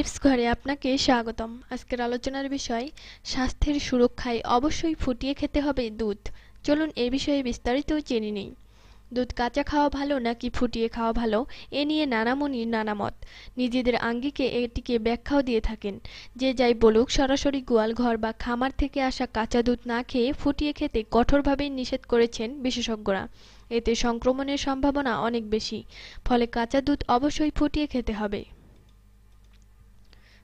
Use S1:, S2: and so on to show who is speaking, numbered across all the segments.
S1: Tips ঘরে আপনাকে স্বাগতম। আজকের আলোচনার বিষয়, স্বাস্থ্যের সুরক্ষায় অবশ্যই ফুটিয়ে খেতে হবে দুধ। চলুন এ বিষয়ে বিস্তারিত জেনে নিই। দুধ কাঁচা খাওয়া ভালো নাকি ফুটিয়ে খাওয়া ভালো, এ নিয়ে নানা মুনির নানা মত নিজেদের আঙ্গিকে এটিকে ব্যাখ্যাও দিয়ে থাকেন। যে যাই বলুক, সরাসরি গোয়াল ঘর বা খামার থেকে আসা কাঁচা দুধ না খেয়ে ফুটিয়ে খেতে কঠোরভাবে নিষেধ করেছেন বিশেষজ্ঞরা। এতে সংক্রমণের সম্ভাবনা অনেক বেশি। ফলে কাঁচা দুধ অবশ্যই ফুটিয়ে খেতে হবে।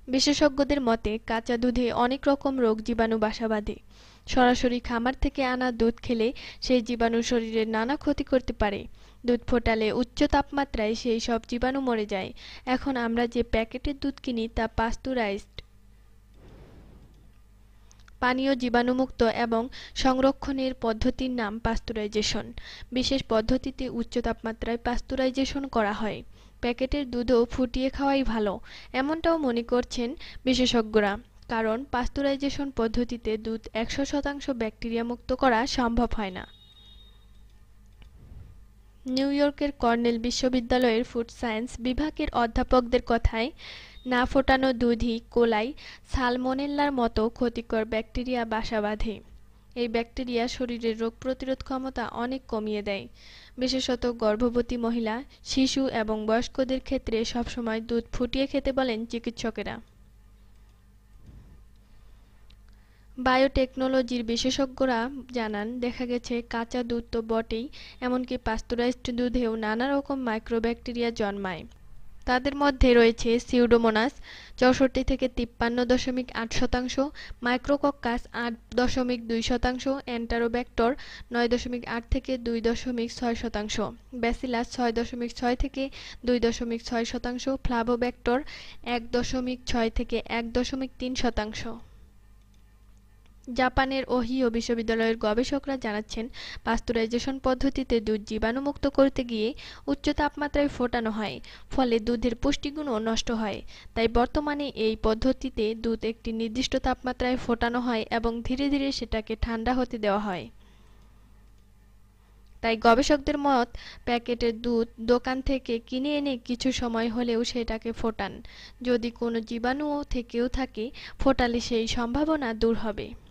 S1: বিশেষজ্ঞদের মতে, কাঁচা দুধে অনেক রকম রোগ জীবাণু বাসা বাঁধে। সরাসরি খামার থেকে আনা দুধ খেলে সেই জীবাণু শরীরের নানা ক্ষতি করতে পারে। দুধ ফোটালে উচ্চ তাপমাত্রায় সেই সব জীবাণু মরে যায়। এখন আমরা যে প্যাকেটের দুধ কিনি তা পাস্তুরাইজড। পানীয় জীবাণুমুক্ত এবং সংরক্ষণের পদ্ধতির নাম পাস্তুরাইজেশন। বিশেষ পদ্ধতিতে উচ্চ তাপমাত্রায় পাস্তুরাইজেশন করা হয়। প্যাকেটের দুধও ফুটিয়ে খাওয়াই ভালো, এমনটাও মনে করছেন বিশেষজ্ঞরা। কারণ পাস্তুরাইজেশন পদ্ধতিতে দুধ একশো শতাংশ ব্যাকটেরিয়া মুক্ত করা সম্ভব হয় না। নিউ ইয়র্কের কর্নেল বিশ্ববিদ্যালয়ের ফুড সায়েন্স বিভাগের অধ্যাপকদের কথায়, না ফোটানো দুধই কোলাই সালমোনেল্লার মতো ক্ষতিকর ব্যাকটেরিয়া বাসা বাঁধে। এই ব্যাকটেরিয়া শরীরের রোগ প্রতিরোধ ক্ষমতা অনেক কমিয়ে দেয়। বিশেষত গর্ভবতী মহিলা, শিশু এবং বয়স্কদের ক্ষেত্রে সবসময় দুধ ফুটিয়ে খেতে বলেন চিকিৎসকেরা। বায়োটেকনোলজির বিশেষজ্ঞরা জানান, দেখা গেছে কাঁচা দুধ তো বটেই, এমনকি পাস্তুরাইজড দুধেও নানা রকম মাইক্রোব্যাকটেরিয়া জন্মায়। তাদের মধ্যে রয়েছে সিউডোমোনাস, চৌষট্টি থেকে তিপ্পান্ন দশমিক আট শতাংশ, মাইক্রোকক্কাস আট দশমিক দুই শতাংশ, অ্যান্টারোব্যাক্টর নয় দশমিক আট থেকে দুই দশমিক ছয় শতাংশ, ব্যাসিলাস ছয় দশমিক ছয় থেকে দুই দশমিক ছয় শতাংশ, ফ্লাভোব্যাক্টর এক দশমিক ছয় থেকে এক দশমিক তিন শতাংশ। জাপানের ওহিও বিশ্ববিদ্যালয়ের গবেষকরা জানাচ্ছেন, পাস্তুরাইজেশন পদ্ধতিতে দুধ জীবাণুমুক্ত করতে গিয়ে উচ্চ তাপমাত্রায় ফোটানো হয়, ফলে দুধের পুষ্টিগুণও নষ্ট হয়। তাই বর্তমানে এই পদ্ধতিতে দুধ একটি নির্দিষ্ট তাপমাত্রায় ফোটানো হয় এবং ধীরে ধীরে সেটাকে ঠান্ডা হতে দেওয়া হয়। তাই গবেষকদের মত, প্যাকেটের দুধ দোকান থেকে কিনে এনে কিছু সময় হলেও সেটাকে ফোটান। যদি কোনো জীবাণুও থেকেও থাকে, ফোটালে সেই সম্ভাবনা দূর হবে।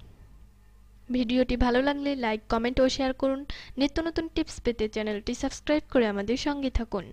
S1: ভিডিওটি ভালো লাগলে লাইক, কমেন্ট ও শেয়ার করুন। নিত্য নতুন টিপস পেতে চ্যানেলটি সাবস্ক্রাইব করে আমাদের সঙ্গে থাকুন।